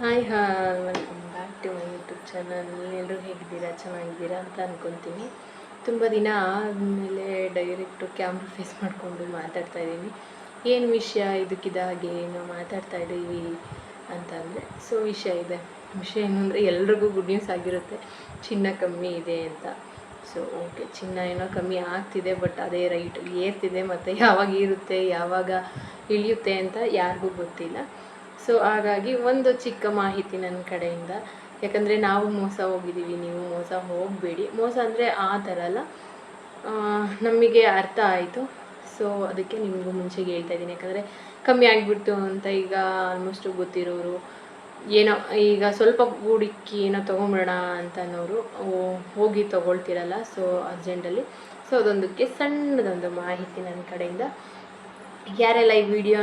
Hi hi welcome back to my YouTube channel ಎಲ್ಲರೂ ಹೇಗಿದ್ದೀರಾ? ಚೆನ್ನಾಗಿದ್ದೀರಾ ಅಂತ ಅಂದ್ಕೊತೀನಿ ತುಂಬ ದಿನ ಆದಮೇಲೆ ಡೈರೆಕ್ಟು ಕ್ಯಾಮ್ರಾ ಫೇಸ್ ಮಾಡಿಕೊಂಡು ಮಾತಾಡ್ತಾ ಇದ್ದೀನಿ. ಏನು ವಿಷಯ? ಇದಕ್ಕಿದಾಗೆ ಏನು ಮಾತಾಡ್ತಾ ಇದ್ದೀವಿ ಅಂತಂದರೆ ಸೊ ವಿಷಯ ಇದೆ. ವಿಷಯ ಏನು ಅಂದರೆ ಎಲ್ರಿಗೂ ಗುಡ್ ನ್ಯೂಸ್ ಆಗಿರುತ್ತೆ. ಚಿನ್ನ ಕಮ್ಮಿ ಇದೆ ಅಂತ. ಸೊ ಓಕೆ ಚಿನ್ನ ಏನೋ ಕಮ್ಮಿ ಆಗ್ತಿದೆ ಬಟ್ ಅದೇ ರೈಟ್ ಏರ್ತಿದೆ ಮತ್ತು ಯಾವಾಗ ಇರುತ್ತೆ, ಯಾವಾಗ ಇಳಿಯುತ್ತೆ ಅಂತ ಯಾರಿಗೂ ಗೊತ್ತಿಲ್ಲ. ಸೊ ಹಾಗಾಗಿ ಒಂದು ಚಿಕ್ಕ ಮಾಹಿತಿ ನನ್ನ ಕಡೆಯಿಂದ. ಯಾಕಂದರೆ ನಾವು ಮೋಸ ಹೋಗಿದ್ದೀವಿ ನೀವು ಮೋಸ ಹೋಗಬೇಡಿ. ಮೋಸ ಅಂದರೆ ಆ ಥರ ಅಲ್ಲ. ನಮಗೆ ಅರ್ಥ ಆಯಿತು. ಸೊ ಅದಕ್ಕೆ ನಿಮಗೂ ಮುಂಚೆಗೆ ಹೇಳ್ತಾ ಇದ್ದೀನಿ. ಯಾಕಂದರೆ ಕಮ್ಮಿ ಆಗಿಬಿಡ್ತು ಅಂತ ಈಗ ಆಲ್ಮೋಸ್ಟ್ ಗೊತ್ತಿರೋರು. ಏನೋ, ಈಗ ಸ್ವಲ್ಪ ಹೂಡಿಕ್ಕಿ ಏನೋ ತೊಗೊಂಬಿಡೋಣ ಅಂತ ಅನ್ನೋರು ಹೋಗಿ ತೊಗೊಳ್ತಿರಲ್ಲ. ಸೊ ಅರ್ಜೆಂಟಲ್ಲಿ ಸೊ ಅದೊಂದಕ್ಕೆ ಸಣ್ಣದೊಂದು ಮಾಹಿತಿ ನನ್ನ ಕಡೆಯಿಂದ. ಯಾರೆಲ್ಲ ಈ ವಿಡಿಯೋ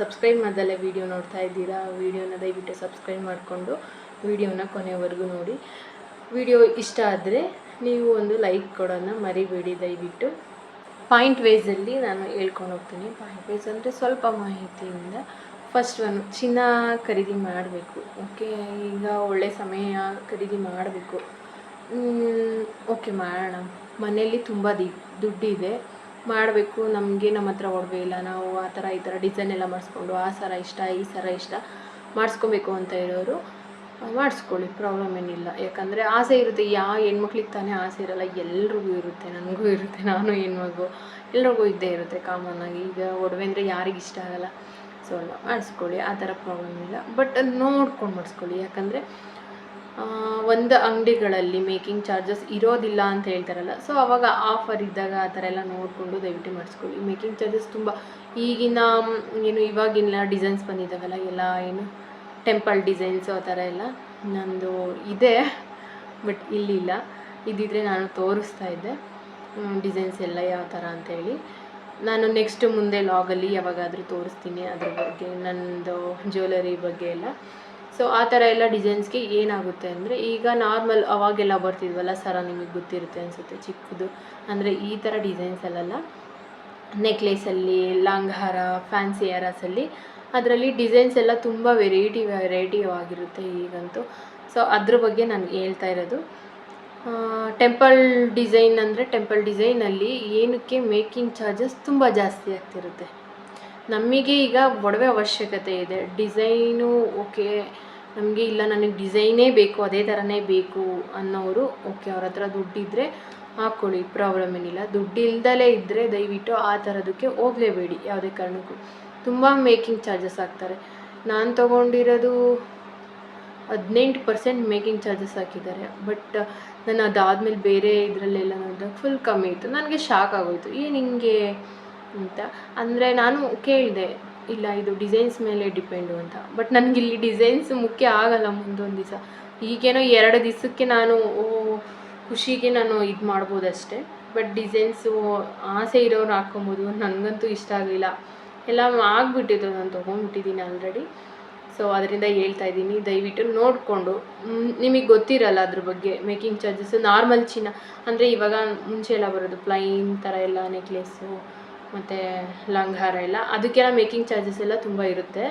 ಸಬ್ಸ್ಕ್ರೈಬ್ ಮಾಡ್ದಲ್ಲೇ ವಿಡಿಯೋ ನೋಡ್ತಾ ಇದ್ದೀರಾ ವಿಡಿಯೋನ ದಯವಿಟ್ಟು ಸಬ್ಸ್ಕ್ರೈಬ್ ಮಾಡಿಕೊಂಡು ವಿಡಿಯೋನ ಕೊನೆವರೆಗೂ ನೋಡಿ. ವಿಡಿಯೋ ಇಷ್ಟ ಆದರೆ ನೀವು ಒಂದು ಲೈಕ್ ಕೊಡೋಣ ಮರಿಬೇಡಿ, ದಯವಿಟ್ಟು. ಪಾಯಿಂಟ್ ವೈಸಲ್ಲಿ ನಾನು ಹೇಳ್ಕೊಂಡು ಹೋಗ್ತೀನಿ. ಪಾಯಿಂಟ್ ವೈಸ್ ಅಂದರೆ ಸ್ವಲ್ಪ ಮಾಹಿತಿಯಿಂದ. ಫಸ್ಟ್ ಒನ್ ಚಿನ್ನ ಖರೀದಿ ಮಾಡಬೇಕು. ಓಕೆ ಈಗ ಒಳ್ಳೆ ಸಮಯ ಖರೀದಿ ಮಾಡಬೇಕು. ಓಕೆ ಮಾಡೋಣ. ಮನೆಯಲ್ಲಿ ತುಂಬ ದಿ, ದುಡ್ಡಿದೆ. ಮಾಡಬೇಕು, ನಮಗೆ ನಮ್ಮ ಹತ್ರ ಒಡವೆ ಇಲ್ಲ, ನಾವು ಆ ಥರ ಈ ಥರ ಡಿಸೈನ್ ಎಲ್ಲ ಮಾಡಿಸ್ಕೊಂಡು ಆ ಸರ ಇಷ್ಟ, ಈ ಸರ ಇಷ್ಟ ಮಾಡಿಸ್ಕೊಬೇಕು ಅಂತ ಇರೋರು ಮಾಡಿಸ್ಕೊಳ್ಳಿ ಪ್ರಾಬ್ಲಮ್ ಏನಿಲ್ಲ. ಯಾಕಂದರೆ ಆಸೆ ಇರುತ್ತೆ ಯಾವ ಹೆಣ್ಮಕ್ಳಿಗೆ ತಾನೇ ಆಸೆ ಇರಲ್ಲ, ಎಲ್ರಿಗೂ ಇರುತ್ತೆ, ನನಗೂ ಇರುತ್ತೆ, ನಾನು ಹೆಣ್ಮಗು, ಎಲ್ರಿಗೂ ಇದ್ದೇ ಇರುತ್ತೆ ಕಾಮನ್ ಆಗಿ. ಈಗ ಒಡವೆ ಅಂದರೆ ಯಾರಿಗೆ ಇಷ್ಟ ಆಗಲ್ಲ. ಸೊ ಮಾಡಿಸ್ಕೊಳ್ಳಿ, ಆ ಥರ ಪ್ರಾಬ್ಲಮ್ ಇಲ್ಲ. ಬಟ್ ನೋಡ್ಕೊಂಡು ಮಾಡಿಸ್ಕೊಳ್ಳಿ. ಯಾಕಂದರೆ ಒಂದು ಅಂಗಡಿಗಳಲ್ಲಿ ಮೇಕಿಂಗ್ ಚಾರ್ಜಸ್ ಇರೋದಿಲ್ಲ ಅಂತ ಹೇಳ್ತಾರಲ್ಲ. ಸೊ ಅವಾಗ ಆಫರ್ ಇದ್ದಾಗ ಆ ಥರ ಎಲ್ಲ ನೋಡಿಕೊಂಡು ದಯವಿಟ್ಟು ಮಾಡಿಸ್ಕೊಳ್ಳಿ. ಮೇಕಿಂಗ್ ಚಾರ್ಜಸ್ ತುಂಬ ಈಗಿನ ಏನು ಇವಾಗಿನ ಡಿಸೈನ್ಸ್ ಬಂದಿದ್ದಾವಲ್ಲ, ಎಲ್ಲ ಏನು ಟೆಂಪಲ್ ಡಿಸೈನ್ಸು ಆ ಥರ ಎಲ್ಲ ನಂದು ಇದೆ, ಬಟ್ ಇಲ್ಲಿಲ್ಲ. ಇದ್ದಿದ್ರೆ ನಾನು ತೋರಿಸ್ತಾ ಇದ್ದೆ. ಡಿಸೈನ್ಸ್ ಎಲ್ಲ ಯಾವ ಥರ ಅಂತೇಳಿ ನಾನು ನೆಕ್ಸ್ಟ್ ಮುಂದೆ ಲಾಗಲ್ಲಿ ಯಾವಾಗಾದರೂ ತೋರಿಸ್ತೀನಿ ಅದ್ರ ಬಗ್ಗೆ ನನ್ನದು ಜ್ಯುವೆಲರಿ ಬಗ್ಗೆ ಎಲ್ಲ. ಸೊ ಆ ಥರ ಎಲ್ಲ ಡಿಸೈನ್ಸ್ಗೆ ಏನಾಗುತ್ತೆ ಅಂದರೆ ಈಗ ನಾರ್ಮಲ್ ಅವಾಗೆಲ್ಲ ಬರ್ತಿದ್ವಲ್ಲ ಸರ ನಿಮಗೆ ಗೊತ್ತಿರುತ್ತೆ ಅನಿಸುತ್ತೆ. ಚಿಕ್ಕದು ಅಂದರೆ ಈ ಥರ ಡಿಸೈನ್ಸ್ ನೆಕ್ಲೆಸಲ್ಲಿ ನೆಕ್ಲೇಸಲ್ಲಿ ಲಾಂಗ್ ಹಾರ ಫ್ಯಾನ್ಸಿ ಹಾರಸಲ್ಲಿ ಅದರಲ್ಲಿ ಡಿಸೈನ್ಸ್ ಎಲ್ಲ ತುಂಬ ವೆರೈಟಿ ವೆರೈಟಿ ಆಗಿರುತ್ತೆ ಈಗಂತೂ. ಸೊ ಅದ್ರ ಬಗ್ಗೆ ನಾನು ಹೇಳ್ತಾ ಇರೋದು. ಟೆಂಪಲ್ ಡಿಸೈನ್ ಅಂದರೆ ಟೆಂಪಲ್ ಡಿಸೈನಲ್ಲಿ ಏನಕ್ಕೆ ಮೇಕಿಂಗ್ ಚಾರ್ಜಸ್ ತುಂಬ ಜಾಸ್ತಿ ಆಗ್ತಿರುತ್ತೆ. ನಮಗೆ ಈಗ ಒಡವೆ ಅವಶ್ಯಕತೆ ಇದೆ. ಡಿಸೈನು ಓಕೆ ನಮಗೆ ಇಲ್ಲ, ನನಗೆ ಡಿಸೈನೇ ಬೇಕು, ಅದೇ ಥರನೇ ಬೇಕು ಅನ್ನೋರು ಓಕೆ ಅವ್ರ ಹತ್ರ ದುಡ್ಡಿದ್ದರೆ ಹಾಕ್ಕೊಳ್ಳಿ ಪ್ರಾಬ್ಲಮ್ ಏನಿಲ್ಲ. ದುಡ್ಡು ಇಲ್ದಲೇ ಇದ್ದರೆ ದಯವಿಟ್ಟು ಆ ಥರದಕ್ಕೆ ಹೋಗಲೇಬೇಡಿ, ಯಾವುದೇ ಕಾರಣಕ್ಕೂ. ತುಂಬ ಮೇಕಿಂಗ್ ಚಾರ್ಜಸ್ ಆಗ್ತಾರೆ ನಾನು ತೊಗೊಂಡಿರೋದು ಹದಿನೆಂಟು ಪರ್ಸೆಂಟ್ ಮೇಕಿಂಗ್ ಚಾರ್ಜಸ್ ಹಾಕಿದ್ದಾರೆ. ಬಟ್ ನಾನು ಅದಾದಮೇಲೆ ಬೇರೆ ಇದರಲ್ಲೆಲ್ಲ ನೋಡಿದಾಗ ಫುಲ್ ಕಮ್ಮಿ ಇತ್ತು. ನನಗೆ ಶಾಕ್ ಆಗೋಯಿತು. ಏನು ಹಿಂಗೆ ಅಂತ. ಅಂದರೆ ನಾನು ಕೇಳಿದೆ ಇಲ್ಲ, ಇದು ಡಿಸೈನ್ಸ್ ಮೇಲೆ ಡಿಪೆಂಡು ಅಂತ. ಬಟ್ ನನಗೆ ಇಲ್ಲಿ ಡಿಸೈನ್ಸ್ ಮುಖ್ಯ ಆಗಲ್ಲ ಮುಂದೊಂದು ದಿವಸ ಈಗೇನೋ ಎರಡು ದಿವಸಕ್ಕೆ ನಾನು ಖುಷಿಗೆ ನಾನು ಇದು ಮಾಡ್ಬೋದು ಅಷ್ಟೇ ಬಟ್ ಡಿಸೈನ್ಸು ಆಸೆ ಇರೋರು ಹಾಕ್ಕೊಬೋದು. ನನಗಂತೂ ಇಷ್ಟ ಆಗಲಿಲ್ಲ. ಎಲ್ಲ ಆಗಿಬಿಟ್ಟಿದ್ದು ನಾನು ತೊಗೊಂಡ್ಬಿಟ್ಟಿದ್ದೀನಿ ಆಲ್ರೆಡಿ ಸೊ ಅದರಿಂದ ಹೇಳ್ತಾ ಇದ್ದೀನಿ. ದಯವಿಟ್ಟು ನೋಡಿಕೊಂಡು. ನಿಮಗೆ ಗೊತ್ತಿರಲ್ಲ ಅದ್ರ ಬಗ್ಗೆ. ಮೇಕಿಂಗ್ ಚಾರ್ಜಸ್ ನಾರ್ಮಲ್ ಚಿನ್ನ. ಅಂದರೆ ಇವಾಗ ಮುಂಚೆ ಎಲ್ಲ ಬರೋದು ಪ್ಲೈನ್ ಥರ ಎಲ್ಲ ನೆಕ್ಲೆಸ್ಸು ಮತ್ತು ಲಾಂಗ್ ಹಾರ ಎಲ್ಲ, ಅದಕ್ಕೆಲ್ಲ ಮೇಕಿಂಗ್ ಚಾರ್ಜಸ್ ಎಲ್ಲ ತುಂಬ ಇರುತ್ತೆ.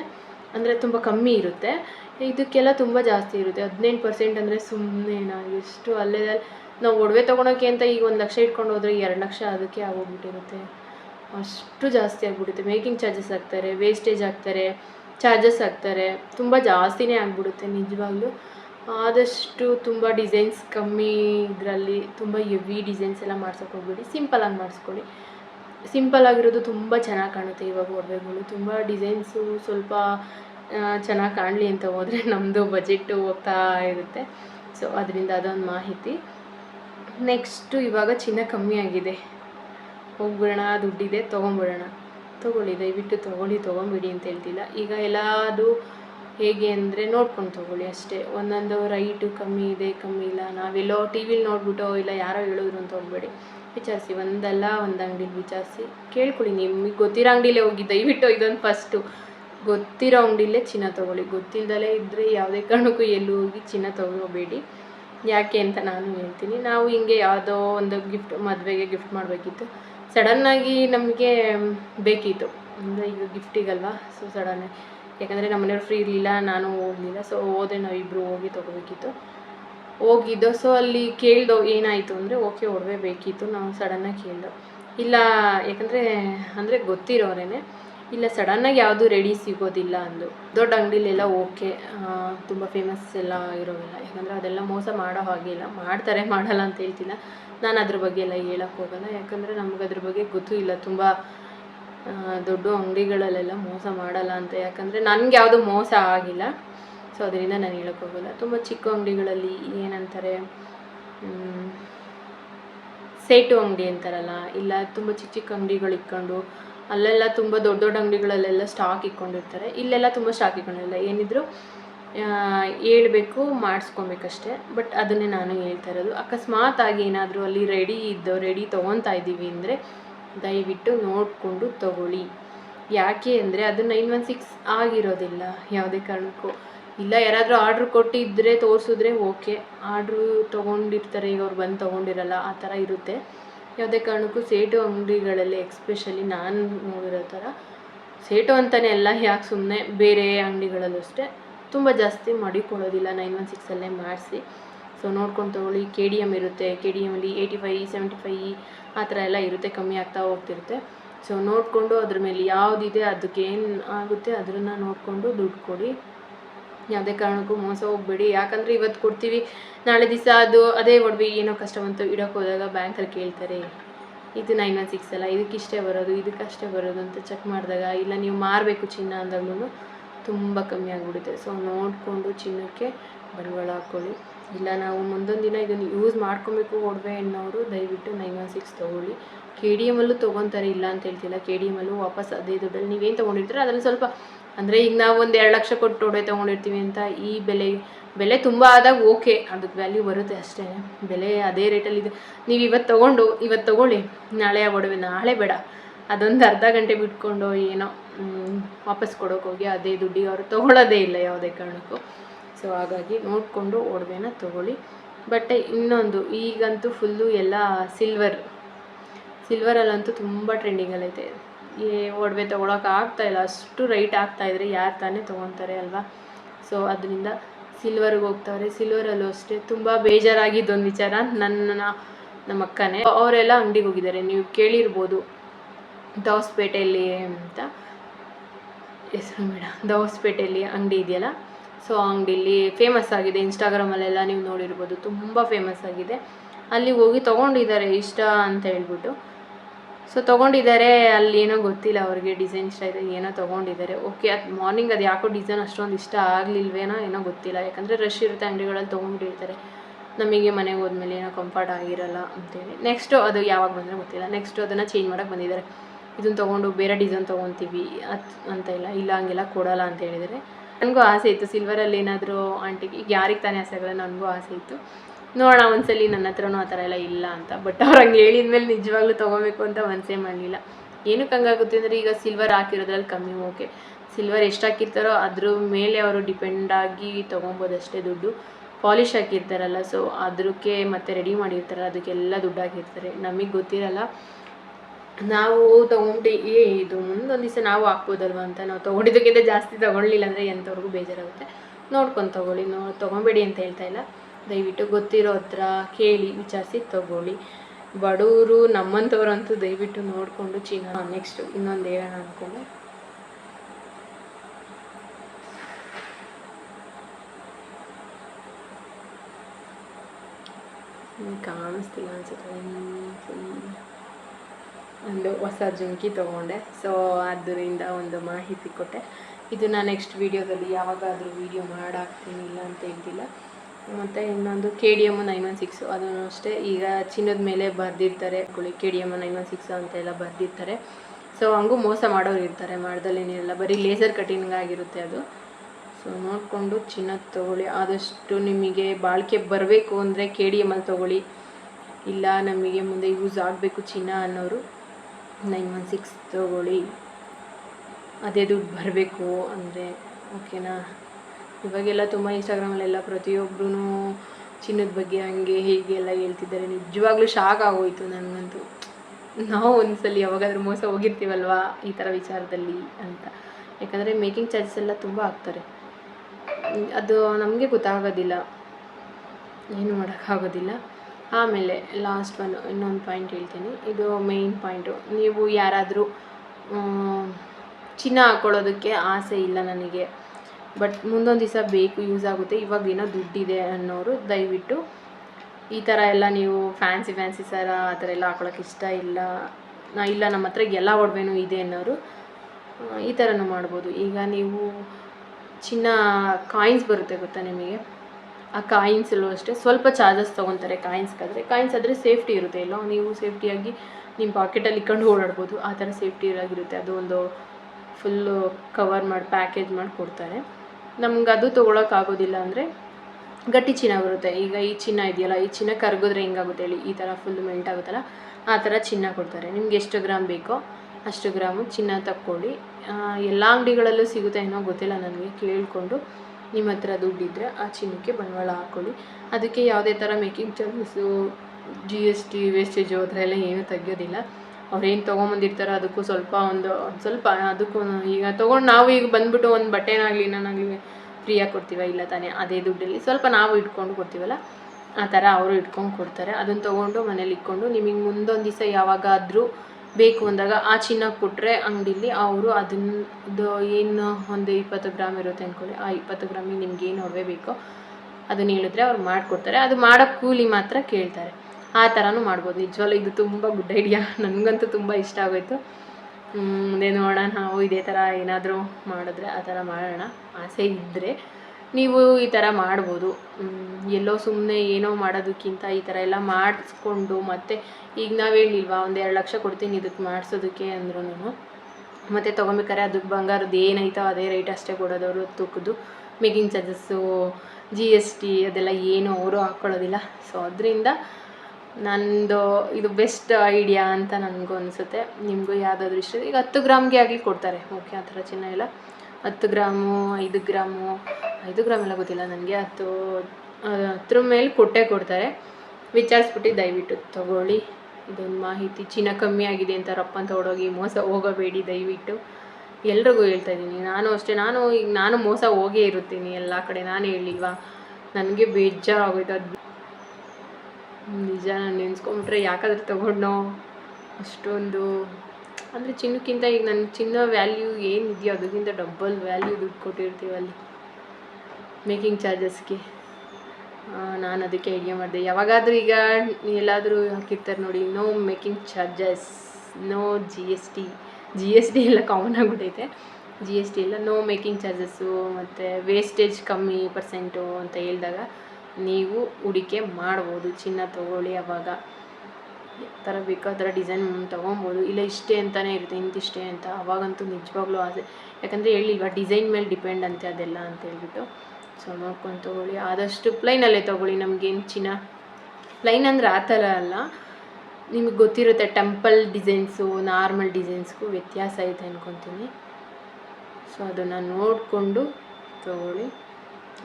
ಅಂದರೆ ತುಂಬ ಕಮ್ಮಿ ಇರುತ್ತೆ. ಇದಕ್ಕೆಲ್ಲ ತುಂಬ ಜಾಸ್ತಿ ಇರುತ್ತೆ. ಹದಿನೆಂಟು ಪರ್ಸೆಂಟ್ ಅಂದರೆ ಸುಮ್ಮನೆನಾ ಎಷ್ಟು ಅಲ್ಲೇ ನಾವು ಒಡವೆ ತೊಗೊಳೋಕೆ ಅಂತ ಈಗ ಒಂದು ಲಕ್ಷ ಇಟ್ಕೊಂಡು ಹೋದರೆ ಎರಡು ಲಕ್ಷ ಅದಕ್ಕೆ ಆಗೋಗ್ಬಿಟ್ಟಿರುತ್ತೆ. ಅಷ್ಟು ಜಾಸ್ತಿ ಆಗಿಬಿಡುತ್ತೆ. ಮೇಕಿಂಗ್ ಚಾರ್ಜಸ್ ಹಾಕ್ತಾರೆ ವೇಸ್ಟೇಜ್ ಹಾಕ್ತಾರೆ, ಚಾರ್ಜಸ್ ಹಾಕ್ತಾರೆ. ತುಂಬ ಜಾಸ್ತಿನೇ ಆಗಿಬಿಡುತ್ತೆ ನಿಜವಾಗ್ಲೂ. ಆದಷ್ಟು ತುಂಬ ಡಿಸೈನ್ಸ್ ಕಮ್ಮಿ ಇದರಲ್ಲಿ ತುಂಬ ಹೆವಿ ಡಿಸೈನ್ಸ್ ಎಲ್ಲ ಮಾಡ್ಸೋಕೆ ಹೋಗ್ಬೇಡಿ. ಸಿಂಪಲಾಗಿ ಮಾಡಿಸ್ಕೊಳ್ಳಿ. ಸಿಂಪಲ್ ಆಗಿರೋದು ತುಂಬ ಚೆನ್ನಾಗಿ ಕಾಣುತ್ತೆ ಇವಾಗ ಒಡವೆಗಳು ತುಂಬ ಡಿಸೈನ್ಸು ಸ್ವಲ್ಪ ಚೆನ್ನಾಗಿ ಕಾಣಲಿ ಅಂತ ಹೋದರೆ ನಮ್ಮದು ಬಜೆಟ್ಟು ಹೋಗ್ತಾ ಇರುತ್ತೆ. ಸೊ, ಅದರಿಂದ ಅದೊಂದು ಮಾಹಿತಿ. ನೆಕ್ಸ್ಟು ಇವಾಗ ಚಿನ್ನ ಕಮ್ಮಿ ಆಗಿದೆ. ಹೋಗ್ಬಿಡೋಣ, ದುಡ್ಡಿದೆ ತೊಗೊಂಬಿಡೋಣ ತೊಗೊಳ್ಳಿ, ದಯವಿಟ್ಟು ತೊಗೊಳ್ಳಿ, ತೊಗೊಂಬಿಡಿ ಅಂತ ಹೇಳ್ತಿಲ್ಲ. ಈಗ ಎಲ್ಲದು ಹೇಗೆ ಅಂದರೆ ನೋಡ್ಕೊಂಡು ತೊಗೊಳ್ಳಿ ಅಷ್ಟೇ. ಒಂದೊಂದು ರೈಟು ಕಮ್ಮಿ ಇದೆ, ಕಮ್ಮಿ ಇಲ್ಲ. ನಾವೆಲ್ಲೋ ಟಿ ವಿಲಿ ನೋಡ್ಬಿಟ್ಟು ಇಲ್ಲ ಯಾರೋ ಹೇಳಿದ್ರು ಅಂತ ಹೋಗ್ಬೇಡಿ. ವಿಚಾರಿಸಿ, ಒಂದಲ್ಲ ಒಂದು ಅಂಗಡಿಲಿ ವಿಚಾರಿಸಿ. ಕೇಳ್ಕೊಳ್ಳಿ, ನಿಮಗೆ ಗೊತ್ತಿರೋ ಅಂಗಡಿಲೇ ಹೋಗಿ ದಯವಿಟ್ಟು ಇದೊಂದು ಫಸ್ಟು ಗೊತ್ತಿರೋ ಅಂಗಡಿಲೇ ಚಿನ್ನ ತೊಗೊಳ್ಳಿ. ಗೊತ್ತಿಲ್ಲದಲೇ ಇದ್ದರೆ ಯಾವುದೇ ಕಾರಣಕ್ಕೂ ಎಲ್ಲೂ ಹೋಗಿ ಚಿನ್ನ ತೊಗೋಬೇಡಿ. ಯಾಕೆ ಅಂತ ನಾನು ಹೇಳ್ತೀನಿ. ನಾವು ಹಿಂಗೆ ಯಾವುದೋ ಒಂದು ಗಿಫ್ಟ್ ಮದುವೆಗೆ ಗಿಫ್ಟ್ ಮಾಡಬೇಕಿತ್ತು. ಸಡನ್ನಾಗಿ ನಮಗೆ ಬೇಕಿತ್ತು. ಅಂದರೆ ಈಗ ಗಿಫ್ಟಿಗಲ್ವಾ ಸೊ ಸಡನ್ನಾಗಿ. ಯಾಕಂದರೆ ನಮ್ಮ ಮನೆಯವ್ರು ಫ್ರೀ ಇರಲಿಲ್ಲ, ನಾನು ಹೋಗಲಿಲ್ಲ. ಸೊ ಹೋದ್ರೆ ನಾವಿಬ್ಬರು ಹೋಗಿ ತೊಗೋಬೇಕಿತ್ತು. ಹೋಗಿದ್ದು ಸೊ ಅಲ್ಲಿ ಕೇಳ್ದೋ ಏನಾಯಿತು ಅಂದರೆ ಓಕೆ ಒಡವೆ ಬೇಕಿತ್ತು. ನಾವು ಸಡನ್ನಾಗಿ ಕೇಳ್ದೋ. ಇಲ್ಲ, ಯಾಕಂದರೆ, ಅಂದರೆ ಗೊತ್ತಿರೋರೇನೆ, ಇಲ್ಲ ಸಡನ್ನಾಗಿ ಯಾವುದು ರೆಡಿ ಸಿಗೋದಿಲ್ಲ ಅಂದು. ದೊಡ್ಡ ಅಂಗಡಿಲೆಲ್ಲ ಓಕೆ ತುಂಬ ಫೇಮಸ್ ಎಲ್ಲ ಇರೋವೆಲ್ಲ. ಯಾಕಂದರೆ ಅದೆಲ್ಲ ಮೋಸ ಮಾಡೋ ಹಾಗೆ ಇಲ್ಲ. ಮಾಡ್ತಾರೆ, ಮಾಡಲ್ಲ ಅಂತ ಹೇಳ್ತಿಲ್ಲ. ನಾನು ಅದ್ರ ಬಗ್ಗೆ ಎಲ್ಲ ಹೇಳಕ್ಕೆ ಹೋಗಲ್ಲ. ಯಾಕಂದರೆ ನಮ್ಗೆ ಅದ್ರ ಬಗ್ಗೆ ಗೊತ್ತೂ ಇಲ್ಲ. ತುಂಬ ದೊಡ್ಡ ಅಂಗಡಿಗಳಲ್ಲೆಲ್ಲ ಮೋಸ ಮಾಡಲ್ಲ ಅಂತ. ಯಾಕಂದರೆ ನನಗೆ ಯಾವುದು ಮೋಸ ಆಗಿಲ್ಲ. ಸೊ ಅದರಿಂದ ನಾನು ಹೇಳೋಕ್ಕೋಗಲ್ಲ ತುಂಬ ಚಿಕ್ಕ ಅಂಗಡಿಗಳಲ್ಲಿ ಏನಂತಾರೆ ಸೇಟು ಅಂಗಡಿ ಅಂತಾರಲ್ಲ, ಇಲ್ಲ ತುಂಬ ಚಿಕ್ಕ ಚಿಕ್ಕ ಅಂಗಡಿಗಳು ಇಟ್ಕೊಂಡು, ಅಲ್ಲೆಲ್ಲ ತುಂಬ ದೊಡ್ಡ ದೊಡ್ಡ ಅಂಗಡಿಗಳಲ್ಲೆಲ್ಲ ಸ್ಟಾಕ್ ಇಟ್ಕೊಂಡಿರ್ತಾರೆ. ಇಲ್ಲೆಲ್ಲ ತುಂಬ ಸ್ಟಾಕ್ ಇಟ್ಕೊಂಡಿರಲ್ಲ ಏನಿದ್ರು ಹೇಳಬೇಕು, ಮಾಡಿಸ್ಕೊಬೇಕಷ್ಟೆ. ಬಟ್ ಅದನ್ನೇ ನಾನು ಹೇಳ್ತಾ ಇರೋದು. ಅಕಸ್ಮಾತ್ ಆಗಿ ಏನಾದರೂ ಅಲ್ಲಿ ರೆಡಿ ಇದ್ದೋ ರೆಡಿ ತೊಗೊತಾ ಇದ್ದೀವಿ ಅಂದರೆ, ದಯವಿಟ್ಟು ನೋಡಿಕೊಂಡು ತಗೊಳ್ಳಿ. ಯಾಕೆ ಅಂದರೆ ಅದು ನೈನ್ ಒನ್ ಸಿಕ್ಸ್ ಆಗಿರೋದಿಲ್ಲ ಯಾವುದೇ ಕಾರಣಕ್ಕೂ. ಇಲ್ಲ, ಯಾರಾದರೂ ಆರ್ಡ್ರ್ ಕೊಟ್ಟಿದ್ದರೆ ತೋರಿಸಿದ್ರೆ ಓಕೆ. ಆರ್ಡ್ರು ತೊಗೊಂಡಿರ್ತಾರೆ, ಈಗ ಅವ್ರು ಬಂದು ತೊಗೊಂಡಿರಲ್ಲ, ಆ ಥರ ಇರುತ್ತೆ. ಯಾವುದೇ ಕಾರಣಕ್ಕೂ ಸೇಟು ಅಂಗಡಿಗಳಲ್ಲಿ, ಎಕ್ಸ್ಪೆಷಲಿ ನಾನು ನೋಡಿರೋ ಥರ, ಸೇಟು ಅಂತಲೇ ಅಲ್ಲ, ಯಾಕೆ ಸುಮ್ಮನೆ ಬೇರೆ ಅಂಗಡಿಗಳಲ್ಲೂ ಅಷ್ಟೇ, ತುಂಬ ಜಾಸ್ತಿ ಮಡಿಕೊಳ್ಳೋದಿಲ್ಲ, ನೈನ್ ಒನ್ ಸಿಕ್ಸಲ್ಲೇ ಮಾಡಿಸಿ. ಸೊ ನೋಡ್ಕೊಂಡು ತೊಗೊಳ್ಳಿ ಕೆ ಡಿ ಎಂ ಇರುತ್ತೆ. ಕೆ ಡಿ ಎಮಲ್ಲಿ ಏಯ್ಟಿ ಫೈ ಸೆವೆಂಟಿ ಫೈ ಆ ಥರ ಎಲ್ಲ ಇರುತ್ತೆ, ಕಮ್ಮಿ ಆಗ್ತಾ ಹೋಗ್ತಿರುತ್ತೆ. ಸೊ ನೋಡಿಕೊಂಡು ಅದ್ರ ಮೇಲೆ ಯಾವುದಿದೆ ಅದಕ್ಕೆ ಏನು ಆಗುತ್ತೆ, ಅದನ್ನು ನೋಡಿಕೊಂಡು ದುಡ್ಡು ಕೊಡಿ. ಯಾವುದೇ ಕಾರಣಕ್ಕೂ ಮೋಸ ಹೋಗ್ಬೇಡಿ. ಯಾಕಂದರೆ ಇವತ್ತು ಕೊಡ್ತೀವಿ, ನಾಳೆ ದಿವಸ ಅದು ಅದೇ ಒಡವೆ ಏನೋ ಕಷ್ಟ ಬಂತು ಇಡೋಕೆ ಹೋದಾಗ ಬ್ಯಾಂಕಲ್ಲಿ ಕೇಳ್ತಾರೆ, ಇದು ನೈನ್ ಒನ್ ಸಿಕ್ಸ್ ಅಲ್ಲ ಇದಕ್ಕಿಷ್ಟೇ ಬರೋದು ಇದಕ್ಕಷ್ಟೇ ಬರೋದು ಅಂತ ಚೆಕ್ ಮಾಡಿದಾಗ, ಇಲ್ಲ ನೀವು ಮಾರಬೇಕು ಚಿನ್ನ ಅಂದಾಗ್ಲೂ ತುಂಬ ಕಮ್ಮಿ ಆಗಿಬಿಡುತ್ತೆ. ಸೊ ನೋಡಿಕೊಂಡು ಚಿನ್ನಕ್ಕೆ ಬಂಡವಾಳ ಹಾಕ್ಕೊಳ್ಳಿ ಇಲ್ಲ ನಾವು ಮುಂದೊಂದು ದಿನ ಇದನ್ನು ಯೂಸ್ ಮಾಡ್ಕೊಬೇಕು ಒಡವೆ ಅನ್ನೋರು ದಯವಿಟ್ಟು ನೈನ್ ಒನ್ ಸಿಕ್ಸ್ ತೊಗೊಳ್ಳಿ. ಕೆ ಡಿ ಎಮಲ್ಲೂ ತೊಗೊತಾರೆ ಇಲ್ಲ ಅಂತ ಹೇಳ್ತಿಲ್ಲ. ಕೆ ಡಿ ಎಮಲ್ಲೂ ವಾಪಸ್ ಅದೇ ದುಡ್ಡಲ್ಲಿ ನೀವೇನು ತೊಗೊಂಡಿರ್ತೀರ ಅದರಲ್ಲಿ ಸ್ವಲ್ಪ ಅಂದರೆ ಈಗ ನಾವು ಒಂದು ಎರಡು ಲಕ್ಷ ಕೊಟ್ಟು ಒಡವೆ ತೊಗೊಂಡಿರ್ತೀವಿ ಅಂತ ಈ ಬೆಲೆ ಬೆಲೆ ತುಂಬ ಆದಾಗ ಓಕೆ ಅದಕ್ಕೆ ವ್ಯಾಲ್ಯೂ ಬರುತ್ತೆ ಅಷ್ಟೇ. ಬೆಲೆ ಅದೇ ರೇಟಲ್ಲಿ ಇದೆ ನೀವು ಇವತ್ತು ತೊಗೊಂಡು ಇವತ್ತು ತೊಗೊಳ್ಳಿ. ನಾಳೆ ಆ ಒಡವೆ, ನಾಳೆ ಬೇಡ. ಅದೊಂದು ಅರ್ಧ ಗಂಟೆ ಬಿಟ್ಕೊಂಡು ಏನೋ ವಾಪಸ್ ಕೊಡೋಕೆ ಹೋಗಿ ಅದೇ ದುಡ್ಡಿಗೆ ಅವರು ತೊಗೊಳ್ಳೋದೇ ಇಲ್ಲ ಯಾವುದೇ ಕಾರಣಕ್ಕೂ. ಸೊ ಹಾಗಾಗಿ ನೋಡಿಕೊಂಡು ಒಡವೆನ ತೊಗೊಳ್ಳಿ. ಬಟ್ ಇನ್ನೊಂದು, ಈಗಂತೂ ಫುಲ್ಲು ಎಲ್ಲ ಸಿಲ್ವರ್ ಸಿಲ್ವರಲ್ಲಂತೂ ತುಂಬ ಟ್ರೆಂಡಿಂಗಲ್ಲೈತೆ ಈ ಒಡವೆ ತೊಗೊಳಕ್ಕೆ ಆಗ್ತಾ ಇಲ್ಲ. ಅಷ್ಟು ರೈಟ್ ಆಗ್ತಾ ಇದ್ರೆ ಯಾರು ತಾನೇ ತೊಗೊತಾರೆ ಅಲ್ವಾ? ಸೊ ಅದರಿಂದ ಸಿಲ್ವರ್ಗೆ ಹೋಗ್ತಾರೆ. ಸಿಲ್ವರಲ್ಲೂ ಅಷ್ಟೇ ತುಂಬ ಬೇಜಾರಾಗಿದ್ದೊಂದು ವಿಚಾರ. ನನ್ನ ನಮ್ಮ ಅಕ್ಕನೇ ಅವರೆಲ್ಲ ಅಂಗಡಿಗೆ ಹೋಗಿದ್ದಾರೆ. ನೀವು ಕೇಳಿರ್ಬೋದು. ದವಸ್ಪೇಟೆಯಲ್ಲಿ ಅಂತ. ಹೆಸರು ಮೇಡ ದವಸ್ಪೇಟೆಯಲ್ಲಿ ಅಂಗಡಿ ಇದೆಯಲ್ಲ? ಸೊ ಆ ಅಂಗಡಿಲಿ ಫೇಮಸ್ ಆಗಿದೆ. ಇನ್ಸ್ಟಾಗ್ರಾಮಲ್ಲೆಲ್ಲ ನೀವು ನೋಡಿರ್ಬೋದು. ತುಂಬ ಫೇಮಸ್ ಆಗಿದೆ. ಅಲ್ಲಿಗೆ ಹೋಗಿ ತೊಗೊಂಡಿದ್ದಾರೆ. ಇಷ್ಟ ಅಂತ ಹೇಳ್ಬಿಟ್ಟು. ಸೊ ತೊಗೊಂಡಿದ್ದಾರೆ ಅಲ್ಲಿ ಏನೋ ಗೊತ್ತಿಲ್ಲ ಅವ್ರಿಗೆ ಡಿಸೈನ್ ಇಷ್ಟ ಇದೆ ಏನೋ ತೊಗೊಂಡಿದ್ದಾರೆ ಓಕೆ ಅದು ಮಾರ್ನಿಂಗ್ ಅದು ಯಾಕೋ ಡಿಸೈನ್ ಅಷ್ಟೊಂದು ಇಷ್ಟ ಆಗಲಿಲ್ವೇನೋ ಏನೋ ಗೊತ್ತಿಲ್ಲ. ಯಾಕಂದರೆ ರಶ್ ಇರುತ್ತೆ ಅಂಗಡಿಗಳಲ್ಲಿ ತೊಗೊಂಡಿರ್ತಾರೆ. ನಮಗೆ ಮನೆಗೆ ಹೋದ್ಮೇಲೆ ಏನೋ ಕಂಫರ್ಟ್ ಆಗಿರಲ್ಲ ಅಂತೇಳಿ. ನೆಕ್ಸ್ಟು ಅದು ಯಾವಾಗ ಬಂದರೆ ಗೊತ್ತಿಲ್ಲ. ನೆಕ್ಸ್ಟು ಅದನ್ನು ಚೇಂಜ್ ಮಾಡೋಕೆ ಬಂದಿದ್ದಾರೆ ಇದನ್ನು ತೊಗೊಂಡು ಬೇರೆ ಡಿಸೈನ್ ತೊಗೊತೀವಿ ಅತ್ ಅಂತ ಇಲ್ಲ. ಇಲ್ಲ ಹಂಗೆಲ್ಲ ಕೊಡಲ್ಲ ಅಂತ ಹೇಳಿದರೆ. ನನಗೂ ಆಸೆ ಇತ್ತು. ಸಿಲ್ವರಲ್ಲಿ ಏನಾದರೂ ಆಂಟಿಗೆ ಈಗ ಯಾರಿಗೆ ತಾನೇ ಆಸೆ ಆಗಲ್ಲ, ನನಗೂ ಆಸೆ ಇತ್ತು. ನೋಡೋಣ, ಒಂದ್ಸಲಿ ನನ್ನ ಹತ್ರನೂ ಆ ಥರ ಎಲ್ಲ ಇಲ್ಲ ಅಂತ. ಬಟ್ ಅವ್ರು ಹಂಗೆ ಹೇಳಿದ್ಮೇಲೆ ನಿಜವಾಗ್ಲೂ ತೊಗೋಬೇಕು ಅಂತ ಮನಸ್ಸೇ ಮಾಡಲಿಲ್ಲ. ಏನಕ್ಕೆ ಹಂಗಾಗುತ್ತೆ ಅಂದರೆ ಈಗ ಸಿಲ್ವರ್ ಹಾಕಿರೋದ್ರಲ್ಲಿ ಕಮ್ಮಿ ಓಕೆ ಸಿಲ್ವರ್ ಎಷ್ಟು ಹಾಕಿರ್ತಾರೋ ಅದ್ರ ಮೇಲೆ ಅವರು ಡಿಪೆಂಡ್ ಆಗಿ ತೊಗೊಬೋದಷ್ಟೇ ದುಡ್ಡು. ಪಾಲಿಶ್ ಹಾಕಿರ್ತಾರಲ್ಲ ಸೊ ಅದಕ್ಕೆ ಮತ್ತೆ ರೆಡಿ ಮಾಡಿರ್ತಾರಲ್ಲ, ಅದಕ್ಕೆಲ್ಲ ದುಡ್ಡು ಹಾಕಿರ್ತಾರೆ. ನಮಗೆ ಗೊತ್ತಿರಲ್ಲ, ನಾವು ತೊಗೊಂಡು ಏ, ಇದು ಮುಂದೊಂದು ದಿವಸ ನಾವು ಹಾಕ್ಬೋದಲ್ವ ಅಂತ. ನಾವು ತೊಗೊಂಡಿದ್ದಕ್ಕಿಂತ ಜಾಸ್ತಿ ತೊಗೊಳ್ಳಿಲ್ಲ ಅಂದರೆ ಎಂಥವ್ರಿಗೂ ಬೇಜಾರಾಗುತ್ತೆ. ನೋಡ್ಕೊಂಡು ತೊಗೊಳ್ಳಿ, ನೋ, ತೊಗೊಬೇಡಿ ಅಂತ ಹೇಳ್ತಾ ಇಲ್ಲ. ದಯವಿಟ್ಟು ಗೊತ್ತಿರೋ ಹತ್ರ ಕೇಳಿ ವಿಚಾರಿಸಿ ತಗೊಳ್ಳಿ. ಬಡವರು ನಮ್ಮಂಥವ್ರಂತೂ ದಯವಿಟ್ಟು ನೋಡಿಕೊಂಡು ಚೀನಾ ನೆಕ್ಸ್ಟು ಇನ್ನೊಂದು ಹೇಳೋಣ ಅಂದ್ಕೊಂಡು ಹ್ಮ್, ಕಾಣಿಸ್ತಿಲ್ಲ ಅನ್ಸುತ್ತೆ. ಒಂದು ಹೊಸ ಜುಮ್ಕಿ ತೊಗೊಂಡೆ. ಸೊ ಅದರಿಂದ ಒಂದು ಮಾಹಿತಿ ಕೊಟ್ಟೆ. ಇದನ್ನು ನೆಕ್ಸ್ಟ್ ವೀಡಿಯೋದಲ್ಲಿ ಯಾವಾಗಾದರೂ ವೀಡಿಯೋ ಮಾಡಾಕ್ತೀನಿ ಇಲ್ಲ ಅಂತ ಹೇಳ್ತಿಲ್ಲ. ಮತ್ತು ಇನ್ನೊಂದು K D M nine one six. ಅದನ್ನು ಅಷ್ಟೇ ಈಗ ಚಿನ್ನದ ಮೇಲೆ ಬರೆದಿರ್ತಾರೆ. K D M nine one six ಅಂತೆಲ್ಲ ಬರೆದಿರ್ತಾರೆ. ಸೊ ಹಂಗೂ ಮೋಸ ಮಾಡೋರು ಇರ್ತಾರೆ ಮಾಡ್ದಲ್ಲೇನಿರಲ್ಲ ಬರೀ ಲೇಸರ್ ಕಟಿಂಗ್ ಆಗಿರುತ್ತೆ ಅದು. ಸೊ ನೋಡಿಕೊಂಡು ಚಿನ್ನದ ತೊಗೊಳ್ಳಿ. ಆದಷ್ಟು ನಿಮಗೆ ಬಾಳಿಕೆ ಬರಬೇಕು ಅಂದರೆ ಕೆ ಡಿ ಎಮಲ್ಲಿ ತೊಗೊಳ್ಳಿ. ಇಲ್ಲ, ನಮಗೆ ಮುಂದೆ ಯೂಸ್ ಆಗಬೇಕು ಚಿನ್ನ ಅನ್ನೋರು, ನೈನ್ ಒನ್ ಸಿಕ್ಸ್ ತೊಗೊಳ್ಳಿ. ಅದೇ ದುಡ್ಡು ಬರಬೇಕು ಅಂದರೆ ಓಕೆನಾ ಇವಾಗೆಲ್ಲ ತುಂಬ ಇನ್ಸ್ಟಾಗ್ರಾಮಲ್ಲೆಲ್ಲ ಪ್ರತಿಯೊಬ್ಬರೂ ಚಿನ್ನದ ಬಗ್ಗೆ ಹಂಗೆ ಹೀಗೆ ಎಲ್ಲ ಹೇಳ್ತಿದ್ದಾರೆ. ನಿಜವಾಗ್ಲೂ ಶಾಕ್ ಆಗೋಯ್ತು ನನಗಂತೂ. ನಾವು ಒಂದ್ಸಲಿ ಯಾವಾಗಾದ್ರೂ ಮೋಸ ಹೋಗಿರ್ತೀವಲ್ವಾ ಈ ಥರ ವಿಚಾರದಲ್ಲಿ ಅಂತ. ಯಾಕಂದರೆ ಮೇಕಿಂಗ್ ಚಾರ್ಜಸ್ ಎಲ್ಲ ತುಂಬ ಆಗ್ತಾರೆ ಅದು ನಮಗೆ ಗೊತ್ತಾಗೋದಿಲ್ಲ. ಏನು ಮಾಡೋಕ್ಕಾಗೋದಿಲ್ಲ. ಆಮೇಲೆ ಲಾಸ್ಟ್ ಒನ್ ಇನ್ನೊಂದು ಪಾಯಿಂಟ್ ಹೇಳ್ತೀನಿ. ಇದು ಮೇಯ್ನ್ ಪಾಯಿಂಟು ನೀವು ಯಾರಾದರೂ ಚಿನ್ನ ಹಾಕ್ಕೊಳ್ಳೋದಕ್ಕೆ ಆಸೆ ಇಲ್ಲ ನನಗೆ. ಬಟ್ ಮುಂದೊಂದು ದಿವಸ ಬೇಕು ಯೂಸ್ ಆಗುತ್ತೆ. ಇವಾಗ ಏನೋ ದುಡ್ಡಿದೆ ಅನ್ನೋರು ದಯವಿಟ್ಟು ಈ ಥರ ಎಲ್ಲ ನೀವು ಫ್ಯಾನ್ಸಿ ಫ್ಯಾನ್ಸಿ ಸರ ಆ ಥರ ಎಲ್ಲ ಹಾಕೊಳಕ್ಕೆ ಇಷ್ಟ ಇಲ್ಲ, ನಾ, ಇಲ್ಲ ನಮ್ಮ ಹತ್ರ ಎಲ್ಲ ಒಡವೆನೂ ಇದೆ ಅನ್ನೋರು ಈ ಥರನೂ ಮಾಡ್ಬೋದು. ಈಗ ನೀವು ಚಿನ್ನ ಕಾಯಿನ್ಸ್ ಬರುತ್ತೆ ಗೊತ್ತಾ ನಿಮಗೆ? ಆ ಕಾಯಿನ್ಸಲ್ಲೂ ಅಷ್ಟೇ. ಸ್ವಲ್ಪ ಚಾರ್ಜಸ್ ತೊಗೊತಾರೆ ಕಾಯಿನ್ಸ್ಗಾದರೆ ಕಾಯಿನ್ಸ್ ಆದರೆ ಸೇಫ್ಟಿ ಇರುತ್ತೆ. ಎಲ್ಲೋ ನೀವು ಸೇಫ್ಟಿಯಾಗಿ ನಿಮ್ಮ ಪಾಕೆಟಲ್ಲಿ ಇಕ್ಕೊಂಡು ಓಡಾಡ್ಬೋದು. ಆ ಥರ ಸೇಫ್ಟಿ ಆಗಿರುತ್ತೆ ಅದು ಒಂದು ಫುಲ್ಲು ಕವರ್ ಮಾಡಿ ಪ್ಯಾಕೇಜ್ ಮಾಡಿ ಕೊಡ್ತಾರೆ. ನಮ್ಗೆ ಅದು ತೊಗೊಳಕ್ಕಾಗೋದಿಲ್ಲ ಅಂದರೆ ಗಟ್ಟಿ ಚಿನ್ನ ಬರುತ್ತೆ. ಈಗ ಈ ಚಿನ್ನ ಇದೆಯಲ್ಲ, ಈ ಚಿನ್ನ ಕರಗಿದ್ರೆ ಹೆಂಗಾಗುತ್ತೆ ಹೇಳಿ? ಈ ಥರ ಫುಲ್ ಮೆಲ್ಟ್ ಆಗುತ್ತಲ್ಲ, ಆ ಥರ ಚಿನ್ನ ಕೊಡ್ತಾರೆ. ನಿಮ್ಗೆ ಎಷ್ಟು ಗ್ರಾಮ್ ಬೇಕೋ ಅಷ್ಟು ಗ್ರಾಮು ಚಿನ್ನ ತಕ್ಕೊಳ್ಳಿ. ಎಲ್ಲ ಅಂಗಡಿಗಳಲ್ಲೂ ಸಿಗುತ್ತೆ ಏನೋ ಗೊತ್ತಿಲ್ಲ ನನಗೆ, ಕೇಳಿಕೊಂಡು ನಿಮ್ಮ ಹತ್ರ ದುಡ್ಡಿದ್ದರೆ ಆ ಚಿನ್ನಕ್ಕೆ ಬಂಡವಾಳ ಹಾಕ್ಕೊಳ್ಳಿ ಅದಕ್ಕೆ ಯಾವುದೇ ಥರ making charges G S T wastage ಎಲ್ಲ ಏನೂ ತೆಗಿಯೋದಿಲ್ಲ. ಅವ್ರೇನು ತೊಗೊಂಬಂದಿರ್ತಾರೋ ಅದಕ್ಕೂ ಸ್ವಲ್ಪ ಒಂದು, ಸ್ವಲ್ಪ ಅದಕ್ಕೂ ಈಗ ತೊಗೊಂಡು ನಾವು ಈಗ ಬಂದ್ಬಿಟ್ಟು ಒಂದು ಬಟ್ಟೆನಾಗಲಿ ನಾನಾಗಲಿ ಫ್ರೀಯಾಗಿ ಕೊಡ್ತೀವ? ಇಲ್ಲ ತಾನೇ, ಅದೇ ದುಡ್ಡಲ್ಲಿ. ಸ್ವಲ್ಪ ನಾವು ಇಟ್ಕೊಂಡು ಕೊಡ್ತೀವಲ್ಲ? ಆ ಥರ ಅವರು ಇಟ್ಕೊಂಡು ಕೊಡ್ತಾರೆ. ಅದನ್ನು ತೊಗೊಂಡು ಮನೇಲಿ ಇಟ್ಕೊಂಡು ನಿಮಗೆ ಮುಂದೊಂದು ದಿವಸ ಯಾವಾಗಾದರೂ ಬೇಕು ಅಂದಾಗ ಆ ಚಿನ್ನ ಕೊಟ್ಟರೆ ಅಂಗಡಿಲಿ ಅವರು ಅದನ್ನದು ಏನು ಒಂದು ಇಪ್ಪತ್ತು ಗ್ರಾಮ್ ಇರುತ್ತೆ ಅಂದ್ಕೊಳ್ಳಿ ಆ ಇಪ್ಪತ್ತು ಗ್ರಾಮಿಗೆ ನಿಮ್ಗೆ ಏನು ಬೇಕೋ ಅದನ್ನು ಹೇಳಿದ್ರೆ ಅವ್ರು ಮಾಡಿಕೊಡ್ತಾರೆ. ಅದು ಮಾಡೋ ಕೂಲಿ ಮಾತ್ರ ಕೇಳ್ತಾರೆ. ಆ ಥರನೂ ಮಾಡ್ಬೋದು. ನಿಜವಲ್ಲ ಇದು ತುಂಬ ಗುಡ್ ಐಡಿಯಾ ನನಗಂತೂ ತುಂಬ ಇಷ್ಟ ಆಗೋಯಿತು. ಮುಂದೆ ನೋಡೋಣ. ನಾವು ಇದೇ ಥರ ಏನಾದರೂ ಮಾಡಿದ್ರೆ ಆ ಥರ ಮಾಡೋಣ. ಆಸೆ ಇದ್ದರೆ ನೀವು ಈ ಥರ ಮಾಡ್ಬೋದು. ಎಲ್ಲೋ ಸುಮ್ಮನೆ ಏನೋ ಮಾಡೋದಕ್ಕಿಂತ ಈ ಥರ ಎಲ್ಲ ಮಾಡಿಸ್ಕೊಂಡು ಮತ್ತೆ ಈಗ ನಾವು ಹೇಳಿಲ್ವಾ, ಒಂದು ಎರಡು ಲಕ್ಷ ಕೊಡ್ತೀನಿ ಇದಕ್ಕೆ ಮಾಡಿಸೋದಕ್ಕೆ ನಾನು. ಮತ್ತು ತೊಗೊಬೇಕಾರೆ ಅದಕ್ಕೆ ಬಂಗಾರದ್ದು ಏನಾಯ್ತೋ ಅದೇ ರೇಟ್ ಅಷ್ಟೇ ಕೊಡೋದವರು ತೂಕದ್ದು. Making charges G S T ಅದೆಲ್ಲ ಏನು ಅವರು ಹಾಕ್ಕೊಳ್ಳೋದಿಲ್ಲ ಸೊ ಅದರಿಂದ ನಂದು ಇದು ಬೆಸ್ಟ್ ಐಡಿಯಾ ಅಂತ ನನಗೂ ಅನಿಸುತ್ತೆ. ನಿಮಗೂ ಯಾವುದಾದ್ರೂ ಇಷ್ಟ ಈಗ ಹತ್ತು ಗ್ರಾಮ್ಗೆ ಆಗಲಿ ಕೊಡ್ತಾರೆ. ಓಕೆ ಆ ಥರ ಚಿನ್ನ ಎಲ್ಲ. ಹತ್ತು ಗ್ರಾಮು, ಐದು ಗ್ರಾಮು, ಐದು ಗ್ರಾಮ್ ಎಲ್ಲ ಗೊತ್ತಿಲ್ಲ ನನಗೆ. ಹತ್ತು ಹತ್ರ ಮೇಲೆ ಕೊಟ್ಟೇ ಕೊಡ್ತಾರೆ. ವಿಚಾರಿಸ್ಬಿಟ್ಟು ದಯವಿಟ್ಟು ತಗೊಳ್ಳಿ. ಇದೊಂದು ಮಾಹಿತಿ ಚಿನ್ನ ಕಮ್ಮಿ ಆಗಿದೆ ಅಂತ ರಪ್ಪ ಅಂತ ಹೊಡೋಗಿ ಮೋಸ ಹೋಗಬೇಡಿ ದಯವಿಟ್ಟು. ಎಲ್ರಿಗೂ ಹೇಳ್ತಾ ಇದ್ದೀನಿ. ನಾನು ಅಷ್ಟೇ, ನಾನು ಈಗ, ನಾನು ಮೋಸ ಹೋಗೇ ಇರುತ್ತೀನಿ ಎಲ್ಲ ಕಡೆ. ನಾನು ಹೇಳಿಲ್ವಾ? ನನಗೆ ಬೇಜಾರಾಗೋಯ್ತು. ಅದು ನಿಜ, ನಾನು ನೆನೆಸ್ಕೊಂಬಿಟ್ರೆ ಯಾಕಾದ್ರೆ ತಗೊಂಡೋ ಅಷ್ಟೊಂದು. ಅಂದರೆ ಚಿನ್ನಕ್ಕಿಂತ ಈಗ ನನ್ನ ಚಿನ್ನ ವ್ಯಾಲ್ಯೂ ಏನಿದೆಯೋ ಅದಕ್ಕಿಂತ ಡಬ್ಬಲ್ ವ್ಯಾಲ್ಯೂ ದುಡ್ಡು ಕೊಟ್ಟಿರ್ತೀವಿ ಅಲ್ಲಿ ಮೇಕಿಂಗ್ ಚಾರ್ಜಸ್ಗೆ ನಾನು ಅದಕ್ಕೆ ಐಡಿಯಾ ಮಾಡಿದೆ. ಯಾವಾಗಾದರೂ ಈಗ ಎಲ್ಲಾದರೂ ಹಾಕಿರ್ತಾರೆ ನೋಡಿ no making charges no G S T G S T ಎಲ್ಲ ಕಾಮನ್ ಆಗಿಬಿಟ್ಟೈತೆ ಜಿ ಎಸ್ ಟಿ ಎಲ್ಲ ನೋ ಮೇಕಿಂಗ್ ಚಾರ್ಜಸ್ಸು ಮತ್ತು ವೇಸ್ಟೇಜ್ ಕಮ್ಮಿ ಪರ್ಸೆಂಟು ಅಂತ ಹೇಳಿದಾಗ ನೀವು ಹೂಡಿಕೆ ಮಾಡ್ಬೋದು. ಚಿನ್ನ ತೊಗೊಳ್ಳಿ ಅವಾಗ. ಥರ ಬೇಕೋ ಆ ಥರ ಡಿಸೈನ್ ತೊಗೊಬೋದು ಇಲ್ಲ ಇಷ್ಟೇ ಅಂತಲೇ ಇರುತ್ತೆ, ಇಂತಿಷ್ಟೇ ಅಂತ. ಅವಾಗಂತೂ ನಿಜವಾಗ್ಲೂ ಆಸೆ. ಯಾಕಂದರೆ ಹೇಳಿಲ್ವಾ ಡಿಸೈನ್ ಮೇಲೆ ಡಿಪೆಂಡ್ ಅಂತೆ ಅದೆಲ್ಲ ಅಂತ ಹೇಳ್ಬಿಟ್ಟು. ಸೊ ನೋಡ್ಕೊಂಡು ತೊಗೊಳ್ಳಿ. ಆದಷ್ಟು ಪ್ಲೈನಲ್ಲೇ ತೊಗೊಳ್ಳಿ. ನಮಗೇನು ಚಿನ್ನ, ಪ್ಲೈನ್ ಅಂದರೆ ಆ ಥರ ಅಲ್ಲ. ನಿಮಗೆ ಗೊತ್ತಿರುತ್ತೆ, ಟೆಂಪಲ್ ಡಿಸೈನ್ಸು, ನಾರ್ಮಲ್ ಡಿಸೈನ್ಸ್ಗೂ ವ್ಯತ್ಯಾಸ ಐತೆ ಅಂದ್ಕೊತೀನಿ ಸೊ ಅದನ್ನು ನೋಡಿಕೊಂಡು ತೊಗೊಳ್ಳಿ.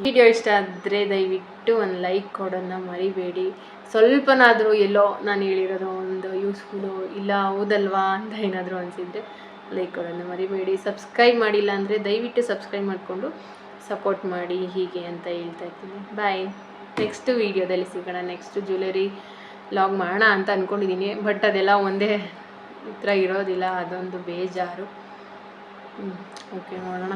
ವಿಡಿಯೋ ಇಷ್ಟ ಆದರೆ ದಯವಿಟ್ಟು ಒಂದು ಲೈಕ್ ಕೊಡೋನ್ನ ಮರಿಬೇಡಿ. ಸ್ವಲ್ಪನಾದರೂ ಎಲ್ಲೋ ನಾನು ಹೇಳಿರೋದು ಒಂದು ಯೂಸ್ಫುಲ್ಲು ಇಲ್ಲ ಹೌದಲ್ವಾ ಅಂತ ಏನಾದರೂ ಅನಿಸಿದ್ರೆ ಲೈಕ್ ಕೊಡೋನ್ನ ಮರಿಬೇಡಿ. ಸಬ್ಸ್ಕ್ರೈಬ್ ಮಾಡಿಲ್ಲ ಅಂದರೆ ದಯವಿಟ್ಟು ಸಬ್ಸ್ಕ್ರೈಬ್ ಮಾಡಿಕೊಂಡು ಸಪೋರ್ಟ್ ಮಾಡಿ ಹೀಗೆ ಅಂತ ಹೇಳ್ತಾ ಇರ್ತೀನಿ ಬಾಯ್ ನೆಕ್ಸ್ಟ್ ವೀಡಿಯೋದಲ್ಲಿ ಸಿಗೋಣ. ನೆಕ್ಸ್ಟ್ ಜ್ಯುವೆಲರಿ ಲಾಗ್ ಮಾಡೋಣ ಅಂತ ಅಂದ್ಕೊಂಡಿದ್ದೀನಿ ಬಟ್ ಅದೆಲ್ಲ ಒಂದೇ ಹತ್ರ ಇರೋದಿಲ್ಲ, ಅದೊಂದು ಬೇಜಾರು. ಓಕೆ ನೋಡೋಣ.